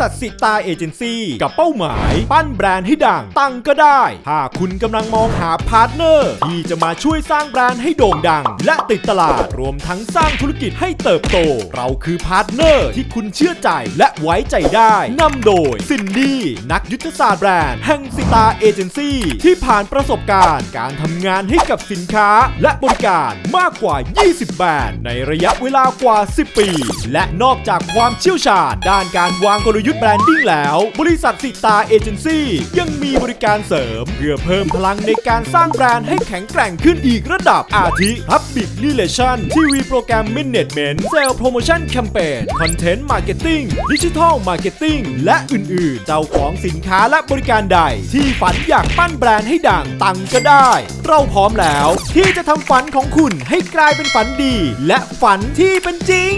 ษัทสิตาเอเจนซี่กับเป้าหมาย ปั้นแบรนด์ให้ดัง ตังก็ได้ถ้าคุณกำลังมองหาพาร์ทเนอร์ ที่จะมาช่วยสร้างแบรนด์ให้โด่งดัง และติดตลาดรวมทั้งสร้างธุรกิจให้เติบโต เราคือพาร์ทเนอร์ที่คุณเชื่อใจและไว้ใจได้นำโดยซินดี้นักยุทธศาสตร์แบรนด์แห่งสิตาเอเจนซี่ที่ผ่านประสบการณ์ การทำงานให้กับสินค้า และบริการมากกว่า 20 แบรนด์ในระยะเวลากว่า 10 ปี และนอกจากความเชี่ยวชาญด้านการวางกลยุทธยุทธ์แบรนดิ้งแล้ว บริษัทสิตาเอเจนซี่ยังมีบริการเสริม เพื่อเพิ่มพลังในการสร้างแบรนด์ให้แข็งแกร่งขึ้นอีกระดับอาทิ Public Relation ทีวีโปรแกรม Management Sales Promotion Campaign Content Marketing Digital Marketing และอื่นๆ เจ้าของสินค้าและบริการใด ที่ฝันอยากปั้นแบรนด์ให้ดังตังก็ได้ เราพร้อมแล้ว ที่จะทำฝันของคุณให้กลายเป็นฝันดี และฝันที่เป็นจริง